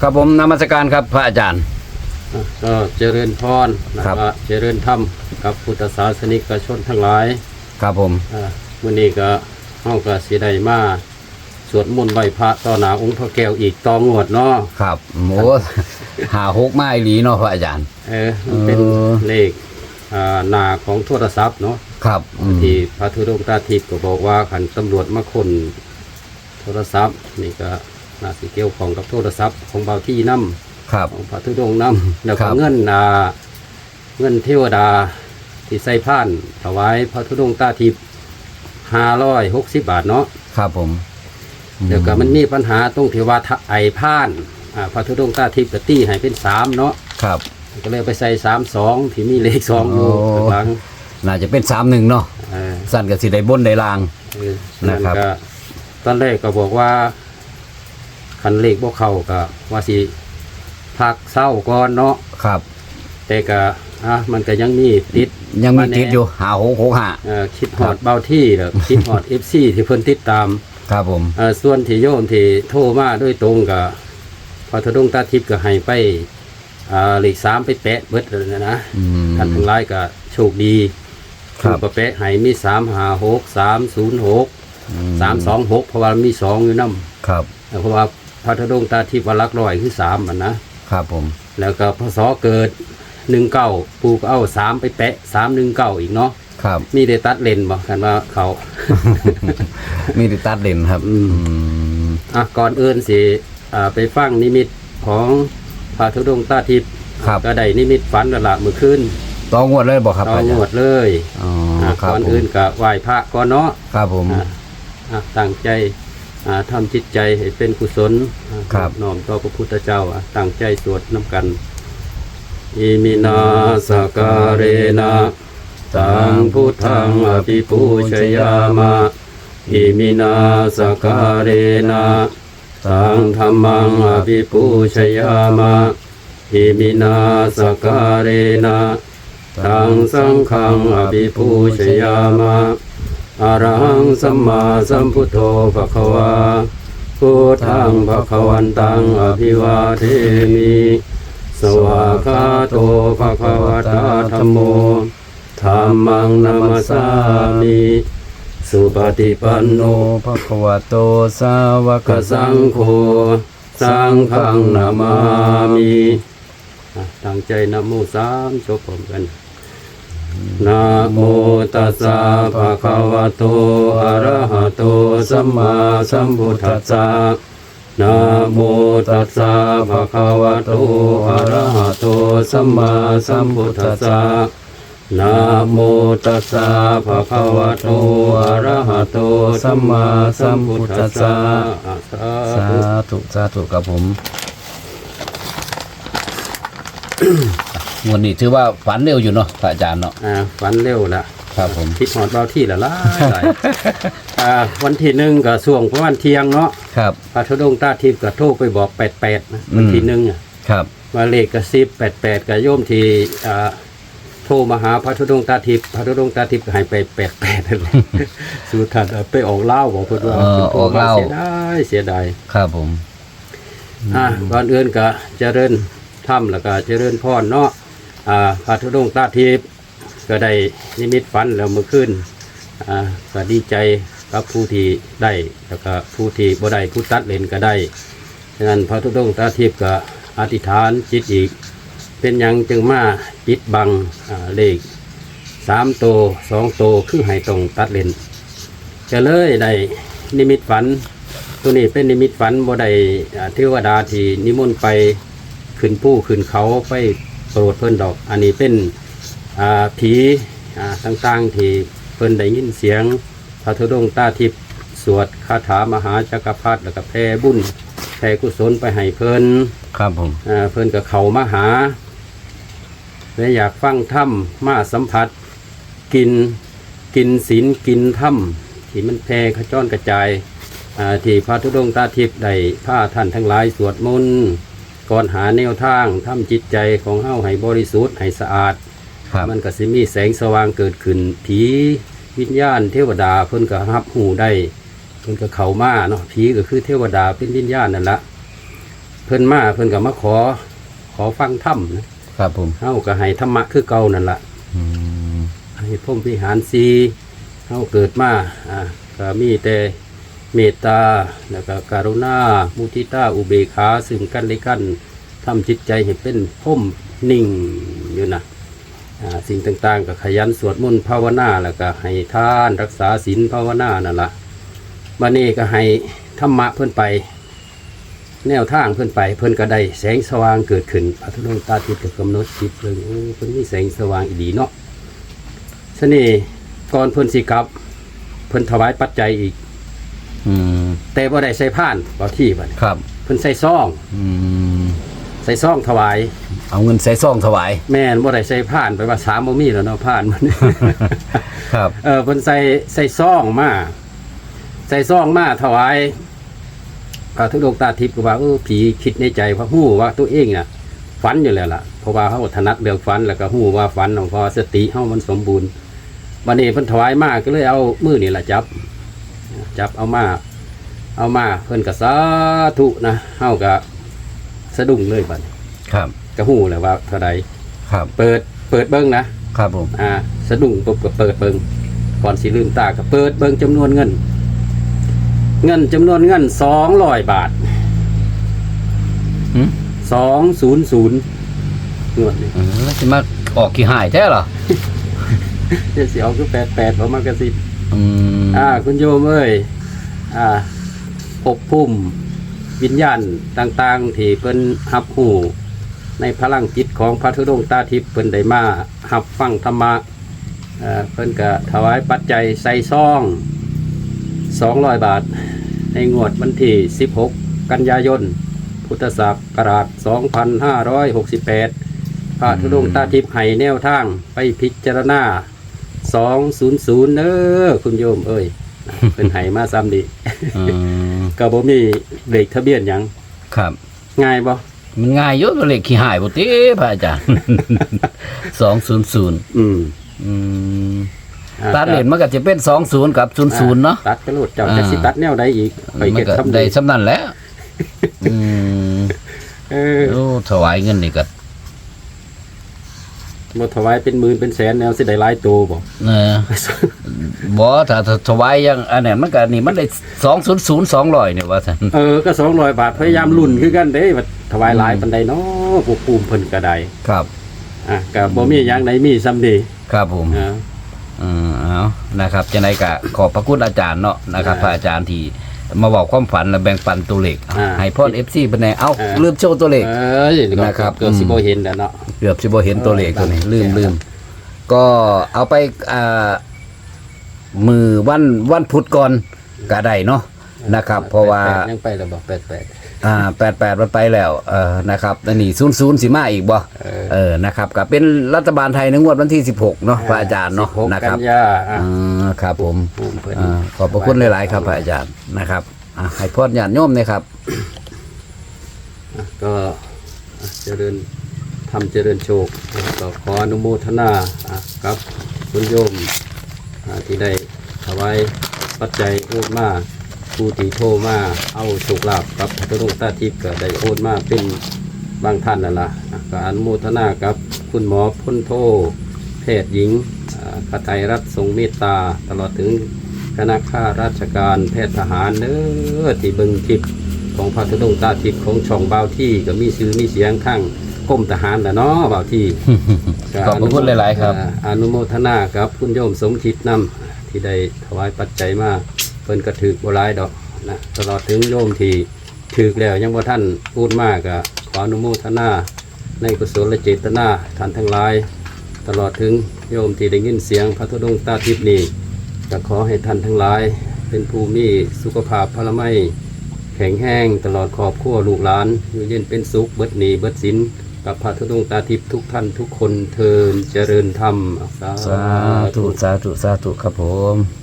ครับผมนมัสการครับพระอาจารย์ อะก็เจริญพรนะครับก็เจริญธรรมกับพุทธศาสนิกชนทั้งหลายครับผม อ่ามื้อนี้ก็เฮาก็สิได้มาสวดมนต์ไหว้พระต่อหน้าองค์พระแก้วอีกต่องวดเนาะครับโอ้หาหกไม้หลีเนาะพระอาจารย์ เออมันเป็นเออ เลขอ่าหน้าของโทรศัพท์เนาะ ครับอืมที่พระธุดงค์ตาทิพย์ก็บอกว่าคันตำรวจมาคนโทรศัพท์นี่ก็ น่าสิเกี่ยวของกับโทรศัพท์ของเบาที่นำครับ ของพระธุดงค์นำแล้วครัก็บ เงินอ่าเงินเทวดาที่ใส่ผ่าน ถวายพระธุดงค์ตาทิพย์ห้าร้อยหกสิบบาทเนาะ ครับผมเดี๋ยวก็มันมีปัญหาตรงที่ว่าถ้าไอผ่านอ่าพระธุดงค์ตาทิพย์ก็ตีให้เป็นสามเนาะครับ ก็เลยไปใส่สามสองที่มีเลขสองอยู่โอ้ ข้างหลังน่าจะเป็นสามหนึ่งเนาะเออสั้นกับสิได้บนได้ลาง เออนะครับ ก็ตอนแรกก็บอกว่า คันเลขบ่เข้าก็ว่าสิพักเศร้าก่อนเนาะครับ แต่ก็อะมันก็ยังมีติดยังมีาแน่ติดอยู่หาหกหกห้าเอ่อคิดฮอดเบาที่เด้อคิดฮอด FC ที่เพิ่นติดตามครับผมเอ่อส่วนที่โยมที่โทรมาด้วยตรงก็พอทดงตาทิพย์ก็ให้ไปอ่าเลข3ไปแปะเบิดเลยนะนะอืม ท่านทั้งหลายก็โชคดีครับถูกประแปะให้มี3 5 6 3 0 6 อืม3 2 6เพราะว่ามีสองอยู่นำครับ เพราะว่าพ ระธดงตาทิพย์วรักร้อยคือ3มันนะครับผม แล้วก็พศเกิด19ปูก็เอา3ไปแปะ319อีกเนาะครับ มีได้ตัดเลนบ่กันว่าเขา มีติตัดเด่นครับอืมอื มอะก่อนอื่นสิอ่าไปฟังนิมิตของพระธุดงค์ตาทิพย์ครับก็ได้นิมิตฝันและละเมื่อคืนต้องงวดเลยบอกครับต่พอระอาจางวรดย์เลยอ๋ออะครับก่อนผมอื่นก็ไหว้พระก่อนเนาะครับผม อะอะตั้งใจอ่า ทำจิตใจให้เป็นกุศลอะครับน้อมต่อพระพุทธเจ้าอะตั้งใจสวดน้ำกันอิมินาสการเรนะตังพุทธังอภิปูชยามะอิมินาสการเรนะตังธรรมังอภิปูชยามะอิมินาสการเรนะตังสังฆังอภิปูชยามะ อะระหังสัมมาสัมพุทโธภะคะวาพุทธังภะคะวันตังอภิวาเทมิ สวากาโตภะคะวะตาธัมโมธัมมังนัมสสามิสุปฏิปันโนภะคะวะโตสาวกสังโฆสังฆังนามามิตั้งใจนะโมสามจบพร้อมกัน นะโมตัสสะภะคะวะโตอะระหะโตสัมมาสัมพุทธัสสะนะโมตัสสะภะคะวะโตอะระหะโตสัมมาสัมพุทธัสสะนะโมตัสสะภะคะวะโตอะระหะโตสัมมาสัมพุทธัสสะสาธุสาธุกับผม วันนี้ถือว่าฝันเร็วอยู่เนาะพระอาจารย์เนาะอ่าฝันเร็วละครับผมคิดหอดเบาที่ละล่ะหลายอ่าวันที่หนึ่งก็ช่วงประมาณเที่ยงเนาะครับพระธุดงค์ตาทิพย์ก็โทรไปบอกแปดแปดนะวันที่หนึ่งอะครับว่าเลขกระซิบแปดแปดกับโยมที่อ่าโทรมาหาพระธุดงค์ตาทิพย์พระธุดงค์ตาทิพย์ก็ให้ไปแปดแปดนั่นแหละสุดท้ายเอาไปออกเล่าบอกเพื่อนว่าเออพิ่นโทรออกเหล้าเสียดายเสียดายครับผมอ่าก่อนอื่นก็เจริญถ้ำแล้วก็เจริญพรเนาะอ่า พระธุดงค์ตาทิพย์ก็ได้นิมิตฝันแล้วเมื่อคืนอ่าก็ดีใจกับผู้ที่ได้แล้วก็ผู้ที่บ่ได้ผู้ตัดเลนก็ได้ฉะนั้นพระธุดงค์ตาทิพย์ก็อธิษฐานจิตอีก เป็นยังจึงมาจิตบังเลขสามโตสองโตคือให้ตรงตัดเลนก็เลยได้นิมิตฝัน ตัวนี้เป็นนิมิตฝันบ่ได้เทวดาที่นิมนต์ไปขึ้นผู้ขึ้นเขาไป โปรดเพิ่นดอก อันนี้เป็นอ่าผีอ่าต่างๆที่เพิ่นได้ยินเสียงพระธุดงค์ตาทิพย์สวดคาถามหาจักรพรรดิแล้วก็แผ่บุญแผ่กุศลไปให้เพิ่นครับผม อ่าเพิ่นก็เข้ามาหา และอยากฟังถ้ำมาสัมผัส กินกินศีลกินถ้ำที่มันแพร่ขจ้อนกระจายอ่าที่พระธุดงค์ตาทิพย์ได้ผ้าท่านทั้งหลายสวดมนต์ ก่อนหาแนวทางทำจิตใจของเฮาให้บริสุทธิ์ให้สะอาด ครับ มันก็สิมีแสงสว่างเกิดขึ้นผีวิญญาณเทวดาเพิ่นก็รับหูได้เพิ่นก็เข้ามาเนาะผีก็คือเทวดาเป็นวิญญาณนั่นละเพิ่นมาเพิ่นก็มาขอ ขอฟังธรรมนะครับผมเฮาก็ให้ธรรมะคือเก่านั่นล่ะอืมให้พรหมวิหารสีเฮาเกิดมาอ่าก็มีแต่ เมตตาแล้วก็กรุณา มุทิตา อุเบกขา ซึ่งกันและกันทำจิตใจให้เป็นพรหมนิ่งอยู่นะสิ่งต่างๆ ก็ขยันสวดมนต์ภาวนา แล้วก็ให้ทานรักษาศีลภาวนานั่นละบัดนี้ก็ให้ธรรมะเพิ่อนไป แนวทางเพิ่อนไป เพิ่อนก็ได้แสงสว่างเกิดขึ้นพระธุดงตาทิพย์ก็กำหนดจิตเพิ่นโอ้เพิ่อนมีแสงสว่างอีดีเนาะสนี่ก่อนเพิ่อนสิกับ เพิ่อนถวายปัจจัยอีก อืมแต่บ่ได้ใส่ผ่านบ่ที่บัดนี้ครับ เพิ่นใส่ซอง อืมใส่ซองถวาย เอาเงินใส่ซองถวาย แม่นบ่ได้ใส่ผ่านไปว่าสามบ่มีแล้วเนาะผ่านมัน ครับ เออเพิ่นใส่ใส่ซองมาใส่ซองมาถวายพระธุดงค์ตาทิพย์ก็ว่าเออผีคิดในใจว่าฮู้ว่าตัวเองน่ะฝันอยู่แล้วล่ะเพราะว่าเฮาถนัดเรื่องฝันแล้วก็ฮู้ว่าฝันของพอสติเฮามันสมบูรณ์บัดนี้เพิ่นถวายมาก็เลยเอามือนี่ล่ะจับ จับเอามา เอามาเพิ่นก็สาธุนะเฮาก็สะดุ้งเลยบัดนี้ครับก็ฮู้แหล้วว่าเท่าใดครับ เปิดเปิดเบิ่งนะ ครับผม อ่า สะดุ้งปุ๊บก็เปิดเบิงก่อนสิลืมตาก็เปิดเบิงจำนวนเงิน เงินจำนวนเงินสองร้อยบาทหืม สองศูนย์ศูนย์งวดนี้เออสิมาออกกี่หายแท้เหรอเดี๋ยวสิเอาคือแปดแปดผมมากระสิบ อืมอ่าคุณโยมเอ้ยอ่าปกพุ่มวิญญาณต่างๆ ที่เพิ่นหับหูในพลังจิตของพระธุดงค์ตาทิพย์เพิ่นได้มาหับฟังธรรมะเอ่อเพิ่นก็ถวายปัจจัยใส่ซอง 200 บาท ในงวดวันที่ 16 กันยายน พุทธศักราช 2568 พระธุดงค์ตาทิพย์ให้แนวทางไปพิจารณา 200เด้อคุณโยมเอ้ยเป็นให้มาซ้ำดีอืมก็บ่มีเลขทะเบียนหยังครับ ง่ายบ่มันง่ายเยอะก็เลขขี้หายบ่ติพระอาจารย์ สองศูนย์ศูนย์อืมอืมอ่าตัดเหรียญมันก็จะเป็นสองศูนย์กับศูนย์ศูนย์เนาะ ตัดกระโดดเจ้าอ่า จะสิตัดแนวใดอีกไปมันเก็บก็ทำได้ได้สำนั้นแหล้วอืมเออโอ้ถวายเงินนี่ก็ บ่ถวายเป็นหมื่นเป็นแสนแนวสิได้หลายโตบ่เออบ่ถ้าถ้าถวายอยังอันนั้นมันก็นี่มันได้สองศูนย์ศูนย์สองร้อยเนี่ยว่าซั่นเออก็200บาทพยายามลุ้นคือกันเด้ว่าถวายหลายปานใดเนาะผู้ภูมิเพิ่นก็ได้ครับอะก็บ่มีหยังใดมีซ้ำดีครับผมอ่าอืมเอานะครับจะไหนกะขอบพระคุณอาจารย์เนาะนะครับอ่าพระอาจารย์ที่ มาบอกความฝันและแบ่งปันตัวเลขอ่าให้พ่อเอฟซีเป็นไงเอ้าอ่า ลืมโชว์ตัวเลข เอ้ยเดี๋ยวก็นะครับ เกิดสิบ่เห็นแล้วเนาะ เกือบสิบ่เห็นตัวเลขตัวนี้เออลืมครับลืมก็เอาไปอ่ามือวันวันพุธก่อนก็ได้เนาะ นะครับ เพราะว่า แปดๆยังไปแล้วบ่88อ่าแปดแปดมันไปแล้วเออนะครับอันนี้ศูนย์ศูนย์สิมาอีกบ่เออ เออนะครับก็เป็นรัฐบาลไทยในงวดวันที่สิบหกเนาะพระอาจารย์เนาะ16นะครับกันยาอะ อ่าครับผมภูมิเพิ่น อ่าขอบพระคุณหลาย ๆ ครับพระอาจารย์นะครับอ่าให้พรญาติโยมนะครับอะก็อะเจริญทำเจริญโชคอะก็ขออนุโมทนาอะกับคุณโยมอะที่ได้ถวายปัจจัยโอนมา ผู้ที่โทรมาเอาโชคลาภกับพระรุงตาทิพย์ก็ได้โอนมาเป็นบางท่านนั่นละอะก็อนุโมทนากับคุณหมอพ้นโทแพทย์หญิงอ่าคไทยรัฐทรงเมตตา ตลอดถึงคณะข้าราชการแพทย์ทหารเด้อที่เบิงทิพย์ของพระธุดงค์ตาทิพย์ของช่องเบาวที่ก็มีชื่อมีเสียงข้างกรมทหารแหละเนาะเบาวที่ขอบพระคุณหลาย ๆ ครับอ่าอนุโมทนากับคุณโยมสมคิดนำที่ได้ถวายปัจจัยมาเพิ่นกระถือบ่หลายดอกนะตลอดถึงโยมที่ถือแล้วยังบ่ท่านพูดมากก็ขออนุโมทนาในกุศลเจตนาท่านทั้งหลาย ตลอดถึงโยมที่ได้ยินเสียงพระธุดงตาทิพย์นี้ก็ขอให้ท่านทั้งหลาย เป็นผู้มีสุขภาพพลไมแข็งแห้งตลอดขอบครัวลูกหลานอยู่เย็นเป็นสุขเบิดหนีเบิดสินกับพระธุดงตาทิพย์ทุกท่านทุกคนเทินเจริญธรรมสาธุสาธุสาธุครับผม